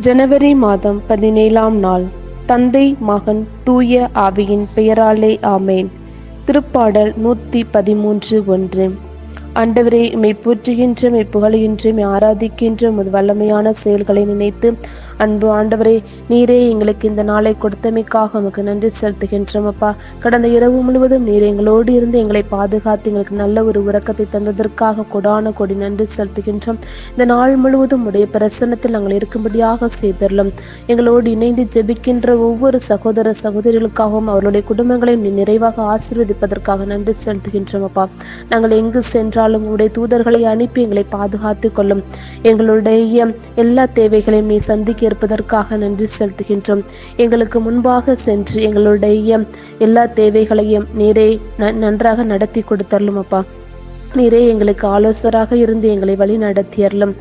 ஜனவரி மாதம் பதினேழாம் நாள். தந்தை மகன் தூய ஆவியின் பெயராலே ஆமேன். திருப்பாடல் நூற்றி பதிமூன்று ஒன்று. அண்டவரை மெய் போற்றுகின்ற மெய் புகழுகின்ற ஆராதிக்கின்ற உமது வல்லமையான செயல்களை நினைத்து அன்பு ஆண்டவரே நீரே எங்களுக்கு இந்த நாளை கொடுத்தமைக்காக உமக்கு நன்றி செலுத்துகின்றோம் அப்பா கடந்த இரவு முழுவதும் நீர் எங்களோடு இருந்து எங்களை பாதுகாத்து எங்களுக்கு நல்ல ஒரு உறக்கத்தை தந்ததற்காக கொடான கொடி நன்றி செலுத்துகின்றோம். இந்த நாள் முழுவதும் உடைய பிரசன்னத்தில் நாங்கள் இருக்கும்படியாக செய்தரலும். எங்களோடு இணைந்து ஜெபிக்கின்ற ஒவ்வொரு சகோதர சகோதரிகளுக்காகவும் அவர்களுடைய குடும்பங்களையும் நீ நிறைவாக ஆசீர்வதிப்பதற்காக நன்றி செலுத்துகின்றோம் அப்பா நாங்கள் எங்கு சென்றாலும் உடைய தூதர்களை அனுப்பி எங்களை பாதுகாத்து கொள்ளும். எங்களுடைய எல்லா தேவைகளையும் நீ சந்திக்க இருப்பதற்காக நன்றி செலுத்துகின்றோம். எங்களுக்கு முன்பாக சென்று எங்களுடைய எல்லா தேவைகளையும் நீரே ந- நன்றாக நடத்தி கொடுத்தரலும் அப்பா. நீரே எங்களுக்கு ஆலோசராக இருந்து எங்களை வழி நடத்தியறலும்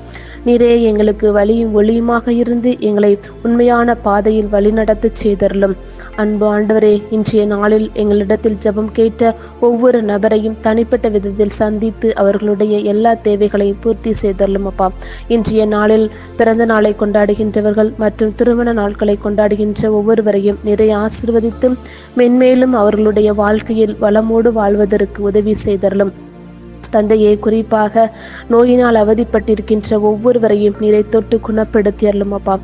நீரே எங்களுக்கு வழியும் ஒளியுமாக இருந்து எங்களை உண்மையான பாதையில் வழிநடத்து செய்தருளும். அன்பு ஆண்டவரே இன்றைய நாளில் எங்களிடத்தில் ஜெபம் கேட்ட ஒவ்வொரு நபரையும் தனிப்பட்ட விதத்தில் சந்தித்து அவர்களுடைய எல்லா தேவைகளையும் பூர்த்தி செய்தரலும் அப்பா. இன்றைய நாளில் பிறந்த நாளை கொண்டாடுகின்றவர்கள் மற்றும் திருமண நாட்களை கொண்டாடுகின்ற ஒவ்வொருவரையும் நிறைய ஆசிர்வதித்து மென்மேலும் அவர்களுடைய வாழ்க்கையில் வளமோடு வாழ்வதற்கு உதவி செய்தரலும் தந்தையே குறிப்பாக நோயினால் அவதிப்பட்டிருக்கின்ற ஒவ்வொருவரையும் நீரை தொட்டு குணப்படுத்தி அருளுமப்பா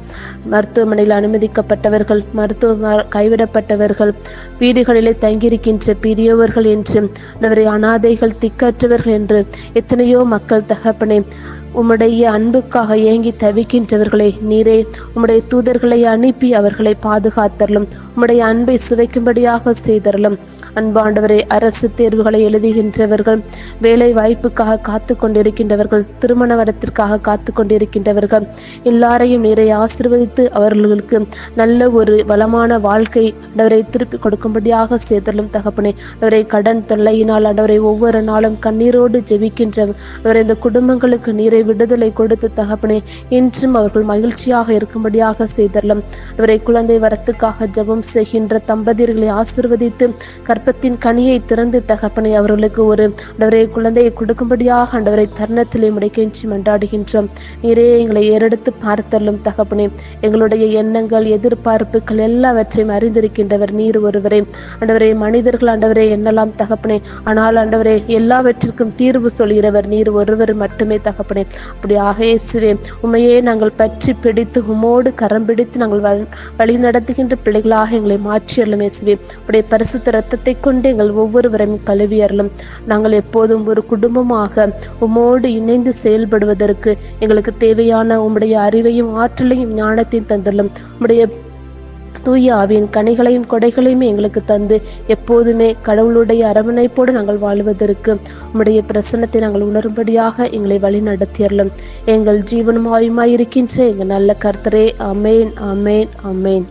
மருத்துவமனையில் அனுமதிக்கப்பட்டவர்கள் மருத்துவ கைவிடப்பட்டவர்கள் வீடுகளிலே தங்கியிருக்கின்ற பெரியவர்கள் என்று அவரை அனாதைகள் திக்கற்றவர்கள் என்று எத்தனையோ மக்கள் தகப்பனே உம்முடைய அன்புக்காக ஏங்கி தவிக்கின்றவர்களை நீரே உம்முடைய தூதர்களை அனுப்பி அவர்களை பாதுகாத்தரலும் உம்முடைய அன்பை சுவைக்கும்படியாக செய்தரலும். அன்பாண்டவரே அரசு தேர்வுகளை எழுதுகின்றவர்கள் வேலை வாய்ப்புக்காக காத்து கொண்டிருக்கின்றவர்கள் திருமண வரத்திற்காக காத்து கொண்டிருக்கின்றவர்கள் எல்லாரையும் நீரை ஆசிர்வதித்து அவர்களுக்கு நல்ல ஒரு வளமான வாழ்க்கை ஆண்டவரை திருப்பி கொடுக்கும்படியாக செய்தலும் தகப்பனே. அவரை கடன் தொல்லையினால் ஆண்டவரை ஒவ்வொரு நாளும் கண்ணீரோடு ஜெபிக்கின்ற அவரை இந்த குடும்பங்களுக்கு நீரை விடுதலை கொடுத்து தகப்பனே என்றும் அவர்கள் மகிழ்ச்சியாக இருக்கும்படியாக செய்தரலும். அவரை குழந்தை வரத்துக்காக ஜெபம் செய்கின்ற தம்பதியர்களை ஆசிர்வதித்து கற்பத்தின் கனியை திறந்து தகப்பனை அவர்களுக்கு ஒரு ஆண்டவரை குழந்தையை கொடுக்கும்படியாக அண்டவரை தருணத்திலே முடைக்கின்றி மன்றாடுகின்றோம். நீரே எங்களை ஏறெடுத்து பார்த்தரலும் தகப்பனே. எங்களுடைய எண்ணங்கள் எதிர்பார்ப்புகள் எல்லாவற்றையும் அறிந்திருக்கின்றவர் நீர் ஒருவரே. ஆண்டவரே மனிதர்கள் ஆண்டவரே என்னலாம் தகப்பனே. ஆனால் ஆண்டவரே எல்லாவற்றிற்கும் தீர்வு சொல்கிறவர் நீர் ஒருவர் மட்டுமே தகப்பனே. அப்படியாக இயேசுவே உண்மையே நாங்கள் பற்றி பிடித்து உமோடு கரம் பிடித்து நாங்கள் வழி- வழி நடத்துகின்ற பிள்ளைகளாக எங்களை மாற்றி அருளும் இயேசுவே. உடைய பரிசுத்த ரத்தத்தை கொண்டு எங்கள் ஒவ்வொருவரையும் கழுவி அருளும். நாங்கள் எப்போதும் ஒரு குடும்பமாக உமோடு இணைந்து செயல்படுவதற்கு எங்களுக்கு தேவையான உம்முடைய அறிவையும் ஆற்றலையும் ஞானத்தையும் தந்துள்ளோம் உம்முடைய தூய ஆவியின் கனிகளையும் கொடைகளையும் எங்களுக்கு தந்து எப்போதுமே கடவுளுடைய அரவணைப்போடு நாங்கள் வாழ்வதற்கு உம்முடைய பிரசன்னத்தை நாங்கள் உணரும்படியாக எங்களை வழி நடத்தியறலும் எங்கள் ஜீவனும் ஆயுமாயிருக்கின்ற எங்கள் நல்ல கர்த்தரே. அமேன் அமேன் அமேன்